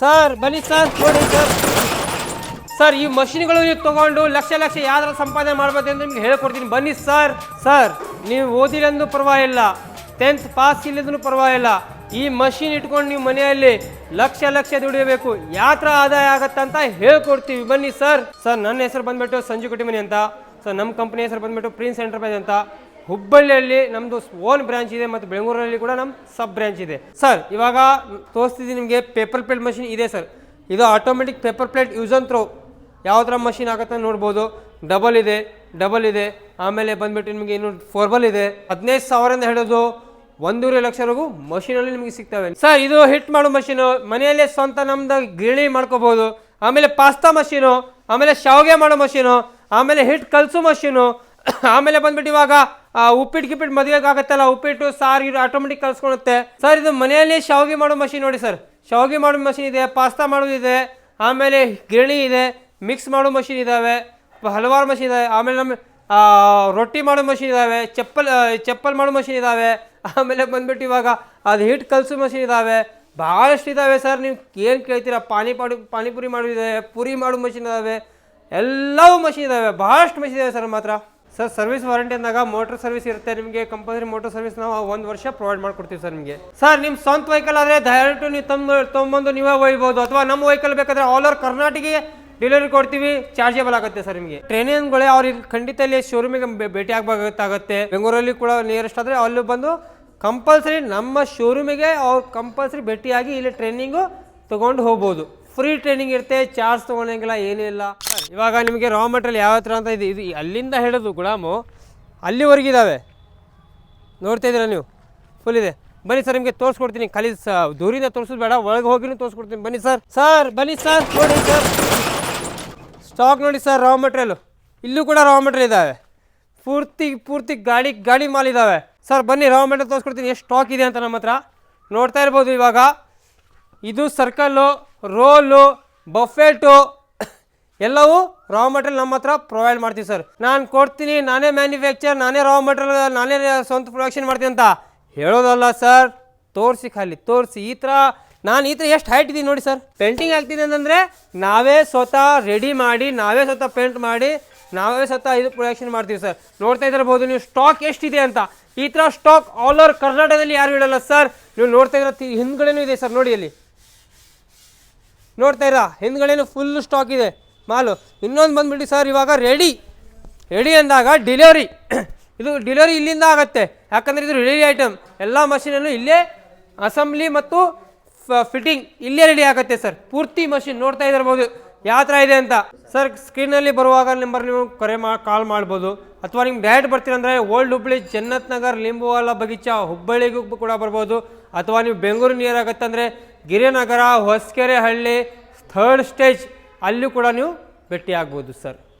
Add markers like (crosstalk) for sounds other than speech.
Sir, ಬನ್ನಿ sir, ನೋಡಿ sir. Sir, ಈ ಮಷಿನ್ಗಳು ನೀವು ತಗೊಂಡು ಲಕ್ಷ ಲಕ್ಷ ಯಾವ್ದಾರ ಸಂಪಾದನೆ ಮಾಡ್ಬೋದು ಅಂತ ನಿಮ್ಗೆ ಹೇಳ್ಕೊಡ್ತೀನಿ. ಬನ್ನಿ ಸರ್ ಸರ್, ನೀವು ಓದಿಲ್ಲಂದು ಪರವಾಗಿಲ್ಲ ಟೆಂತ್ ಪಾಸ್ ಇಲ್ಲದ್ರೂ ಪರವಾಗಿಲ್ಲ. ಈ ಮಷಿನ್ ಇಟ್ಕೊಂಡು ನೀವು ಮನೆಯಲ್ಲಿ ಲಕ್ಷ ಲಕ್ಷ ದುಡಿಯಬೇಕು. ಯಾತ್ರ ಆದಾಯ ಆಗತ್ತಂತ ಹೇಳ್ಕೊಡ್ತೀವಿ. ಬನ್ನಿ ಸರ್. ಸರ್, ನನ್ನ ಹೆಸರು ಬಂದ್ಬಿಟ್ಟು ಸಂಜು ಕುಟಿಮನಿ ಅಂತ. ಸರ್, ನಮ್ಮ ಕಂಪ್ನಿ ಹೆಸರು ಬಂದ್ಬಿಟ್ಟು ಪ್ರಿನ್ಸ್ ಎಂಟರ್ಪ್ರೈಸ್ ಅಂತ. ಹುಬ್ಬಳ್ಳಿಯಲ್ಲಿ ನಮ್ಮದು ಓನ್ ಬ್ರಾಂಚ್ ಇದೆ ಮತ್ತು ಬೆಂಗಳೂರಲ್ಲಿ ಕೂಡ ನಮ್ಮ ಸಬ್ ಬ್ರಾಂಚ್ ಇದೆ. ಸರ್, ಇವಾಗ ತೋರಿಸ್ತಿದ್ದೀನಿ ನಿಮಗೆ ಪೇಪರ್ ಪ್ಲೇಟ್ ಮಷಿನ್ ಇದೆ ಸರ್. ಇದು automatic paper plate use throw. ಯಾವ ಥರ ಮಷಿನ್ ಆಗುತ್ತೆ ನೋಡ್ಬೋದು. ಡಬಲ್ ಇದೆ ಡಬಲ್ ಇದೆ. ಆಮೇಲೆ ಬಂದುಬಿಟ್ಟು ನಿಮಗೆ ಇನ್ನು ಫೋರ್ಬಲ್ ಇದೆ. ಹದಿನೈದು ಸಾವಿರದಿಂದ ಹಿಡಿದು ಒಂದೂವರೆ ಲಕ್ಷವರೆಗೂ ಮಷೀನಲ್ಲಿ ನಿಮಗೆ ಸಿಗ್ತವೆ. ಸರ್, ಇದು ಹಿಟ್ ಮಾಡೋ ಮಷೀನು. ಮನೆಯಲ್ಲೇ ಸ್ವಂತ ನಮ್ದು ಗಿರಣಿ ಮಾಡ್ಕೋಬಹುದು ಆಮೇಲೆ ಪಾಸ್ತಾ ಮಷೀನು. ಆಮೇಲೆ ಶಾವಿಗೆ ಮಾಡೋ ಮಷೀನು. ಆಮೇಲೆ ಹಿಟ್ ಕಲಸೋ ಮಷೀನು. (coughs) ಆಮೇಲೆ ಬಂದ್ಬಿಟ್ಟು ಇವಾಗ ಆ, ಉಪ್ಪಿಟ್ಟು ಗಿಪ್ಪಿಟ್ಟು ಮದುವೆಗೆ ಆಗುತ್ತಲ್ಲ ಉಪ್ಪಿಟ್ಟು ಸಾರು ಇದು ಆಟೋಮೆಟಿಕ್ ಕಲ್ಸ್ಕೊಳುತ್ತೆ ಸರ್ ಇದು ಮನೆಯಲ್ಲಿ ಶಾವಿಗೆ ಮಾಡೋ ಮಷಿನ್ ನೋಡಿ ಸರ್. ಶಾವಿಗೆ ಮಾಡೋ ಮಷಿನ್ ಇದೆ ಪಾಸ್ತಾ ಮಾಡೋದಿದೆ ಆಮೇಲೆ ಗಿರಣಿ ಇದೆ ಮಿಕ್ಸ್ ಮಾಡೋ ಮಷಿನ್ ಇದ್ದಾವೆ ಹಲವಾರು ಮಷಿನ್ ಇದಾವೆ ಆಮೇಲೆ ನಮ್ಮ ರೊಟ್ಟಿ ಮಾಡೋ ಮಷಿನ್ ಇದ್ದಾವೆ ಚಪ್ಪಲ್ ಚಪ್ಪಲ್ ಮಾಡೋ ಮಷಿನ್ ಇದ್ದಾವೆ ಆಮೇಲೆ ಬಂದ್ಬಿಟ್ಟು ಇವಾಗ ಅದು ಹಿಟ್ ಕಲಸೋ ಮಷಿನ್ ಇದ್ದಾವೆ ಭಾಳಷ್ಟು ಇದ್ದಾವೆ ಸರ್ ನೀವು ಏನು ಕೇಳ್ತೀರಾ? ಪಾನಿ ಪಾಡು ಪಾನಿಪುರಿ ಮಾಡೋದಿದೆ ಪುರಿ ಮಾಡೋ ಮಷಿನ್ ಇದ್ದಾವೆ ಎಲ್ಲವೂ ಮಷಿನ್ ಇದ್ದಾವೆ ಭಾಳಷ್ಟು ಮಷಿನ್ ಇದ್ದಾವೆ ಸರ್ ಮಾತ್ರ. ಸರ್ ಸರ್ವಿಸ್ ವಾರಂಟಿ ಅಂದಾಗ ಮೋಟರ್ ಸರ್ವಿಸ್ ಇರುತ್ತೆ, ನಿಮಗೆ ಕಂಪಲ್ಸರಿ ಮೋಟರ್ ಸರ್ವಿಸ್ ನಾವು ಒಂದು ವರ್ಷ ಪ್ರೊವೈಡ್ ಮಾಡ್ಕೊಡ್ತೀವಿ ಸರ್ ನಿಮಗೆ. ಸರ್ ನಿಮ್ಮ ಸ್ವಂತ ವೆಹಿಕಲ್ ಆದರೆ ದಯವಿಟ್ಟು ನೀವು ತಂದು ತೊಗೊಂಬಂದು ನೀವೇ ಒಯ್ಬೋದು, ಅಥವಾ ನಮ್ಮ ವೆಹಿಕಲ್ ಬೇಕಾದರೆ ಆಲ್ ಓವರ್ ಕರ್ನಾಟಕಿಗೆ ಡೆಲಿವರಿ ಕೊಡ್ತೀವಿ ಚಾರ್ಜೇಬಲ್ ಆಗುತ್ತೆ ಸರ್ ನಿಮಗೆ. ಟ್ರೈನಿಂಗ್ಗಳೇ ಅವ್ರಿಗೆ ಖಂಡಿತ ಇಲ್ಲಿ ಶೋರೂಮಿಗೆ ಭೇಟಿ ಆಗಬೇಕಾಗುತ್ತೆ. ಬೆಂಗಳೂರಲ್ಲಿ ಕೂಡ ನಿಯರೆಸ್ಟ್ ಆದರೆ ಅಲ್ಲಿ ಬಂದು ಕಂಪಲ್ಸರಿ ನಮ್ಮ ಶೋರೂಮಿಗೆ ಅವ್ರು ಕಂಪಲ್ಸರಿ ಭೇಟಿಯಾಗಿ ಇಲ್ಲಿ ಟ್ರೈನಿಂಗು ತೊಗೊಂಡು ಹೋಗ್ಬೋದು. ಫ್ರೀ ಟ್ರೈನಿಂಗ್ ಇರುತ್ತೆ ಚಾರ್ಜ್ ತೊಗೊಳಂಗಿಲ್ಲ, ಏನೂ ಇಲ್ಲ. ಇವಾಗ ನಿಮಗೆ ರಾ ಮೆಟೀರಿಯಲ್ ಯಾವ ಥರ ಅಂತ ಇದೆ, ಇದು ಅಲ್ಲಿಂದ ಹಿಡಿದು ಗುಲಾಮು ಅಲ್ಲಿವರೆಗಿದ್ದಾವೆ ನೋಡ್ತಾ ಇದ್ದೀರಾ ನೀವು? ಫುಲ್ ಇದೆ. ಬನ್ನಿ ಸರ್ ನಿಮಗೆ ತೋರಿಸ್ಕೊಡ್ತೀನಿ. ಖಾಲಿ ಸ ದೂರಿಂದ ತೋರಿಸೋದು ಬೇಡ, ಒಳಗೆ ಹೋಗಿನೂ ತೋರಿಸ್ಕೊಡ್ತೀನಿ. ಬನ್ನಿ ಸರ್ ಸರ್ ಬನ್ನಿ ಸರ್ ನೋಡಿ ಸರ್ ಸ್ಟಾಕ್ ನೋಡಿ ಸರ್ ರಾ ಮೆಟೀರಿಯಲು ಇಲ್ಲೂ ಕೂಡ ರಾ ಮೆಟೀರಿಯಲ್ ಇದ್ದಾವೆ ಪೂರ್ತಿ ಪೂರ್ತಿ ಗಾಡಿ ಗಾಡಿ ಮಾಲ್ ಇದ್ದಾವೆ ಸರ್ ಬನ್ನಿ ರಾ ಮೆಟೀರಿಯಲ್ ತೋರಿಸ್ಕೊಡ್ತೀನಿ. ಎಷ್ಟು ಸ್ಟಾಕ್ ಇದೆ ಅಂತ ನಮ್ಮ ಹತ್ರ. ನೋಡ್ತಾ ಇರ್ಬೋದು ಇವಾಗ. ಇದು ಸರ್ಕಲ್ಲು ರೋಲು, ಬಫೆಟು, ಎಲ್ಲವೂ ರಾ ಮಟೀರಿಯಲ್ ನಮ್ಮ ಹತ್ರ ಪ್ರೊವೈಡ್ ಮಾಡ್ತೀವಿ ಸರ್ ನಾನು ಕೊಡ್ತೀನಿ, ನಾನೇ ಮ್ಯಾನುಫ್ಯಾಕ್ಚರ್ ನಾನೇ ರಾ ಮಟೀರಿಯಲ್ ನಾನೇ ಸ್ವಂತ ಪ್ರೊಡಕ್ಷನ್ ಮಾಡ್ತೀನಿ ಅಂತ ಹೇಳೋದಲ್ಲ ಸರ್ ತೋರಿಸಿ ಖಾಲಿ, ತೋರಿಸಿ. ಈ ಥರ ನಾನು ಈ ಥರ ಎಷ್ಟು ಹೈಟ್ ಇದ್ದೀನಿ ನೋಡಿ ಸರ್ ಪೇಂಟಿಂಗ್ ಆಗ್ತಿದೆ ಅಂತಂದರೆ ನಾವೇ ಸ್ವತಃ ರೆಡಿ ಮಾಡಿ, ನಾವೇ ಸ್ವತಃ ಪೇಂಟ್ ಮಾಡಿ, ನಾವೇ ಸ್ವತಃ ಇದು ಪ್ರೊಡಕ್ಷನ್ ಮಾಡ್ತೀವಿ ಸರ್ ನೋಡ್ತಾ ಇದ್ದಿರ್ಬೋದು ನೀವು ಸ್ಟಾಕ್ ಎಷ್ಟಿದೆ ಅಂತ. ಈ ಥರ ಸ್ಟಾಕ್ ಆಲ್ ಓವರ್ ಕರ್ನಾಟಕದಲ್ಲಿ ಯಾರು ಇಡಲ್ಲ ಸರ್ ನೀವು ನೋಡ್ತಾ ಇದ್ರೆ ಹಿಂದ್ಗಡೆನೂ ಇದೆ ಸರ್ ನೋಡಿ ಅಲ್ಲಿ. ನೋಡ್ತಾ ಇರಾ, ಹಿಂದ್ಗಡೆನೂ ಫುಲ್ ಸ್ಟಾಕ್ ಇದೆ. ಮಾಲು, ಇನ್ನೊಂದು ಬಂದ್ಬಿಟ್ಟು ಸರ್ ಇವಾಗ ರೆಡಿ ರೆಡಿ ಅಂದಾಗ ಡಿಲಿವರಿ (clears throat) ಇದು ಡಿಲಿವರಿ ಇಲ್ಲಿಂದ ಆಗುತ್ತೆ. ಯಾಕಂದರೆ ಇದು ರೆಡಿ ಐಟಮ್ ಎಲ್ಲ ಮಷೀನಲ್ಲೂ ಇಲ್ಲೇ ಅಸೆಂಬ್ಲಿ ಮತ್ತು ಫಿಟ್ಟಿಂಗ್ ಇಲ್ಲೇ ರೆಡಿ ಆಗುತ್ತೆ ಸರ್ ಪೂರ್ತಿ ಮಷಿನ್ ನೋಡ್ತಾ ಇದಿರ್ಬೋದು ಯಾವ ಥರ ಇದೆ ಅಂತ. ಸರ್ ಸ್ಕ್ರೀನಲ್ಲಿ ಬರುವಾಗ ನಂಬರ್ ನೀವು ಕರೆ ಮಾ ಕಾಲ್ ಮಾಡ್ಬೋದು. ಅಥವಾ ನಿಮ್ಗೆ ಡೈರೆಕ್ಟ್ ಬರ್ತೀರಂದ್ರೆ ಓಲ್ಡ್ ಹುಬ್ಬಳ್ಳಿ ಜನ್ನತ್ ನಗರ್ ಲಿಂಬುವಾಲ ಬಗೀಚಾ ಹುಬ್ಬಳ್ಳಿಗೂ ಕೂಡ ಬರ್ಬೋದು. ಅಥವಾ ನೀವು ಬೆಂಗಳೂರು ನಿಯರ್ ಆಗುತ್ತಂದರೆ Girinagar Hosakerehalli third stage ಅಲ್ಲೂ ಕೂಡ ನೀವು ಭೇಟಿ ಆಗ್ಬೋದು ಸರ್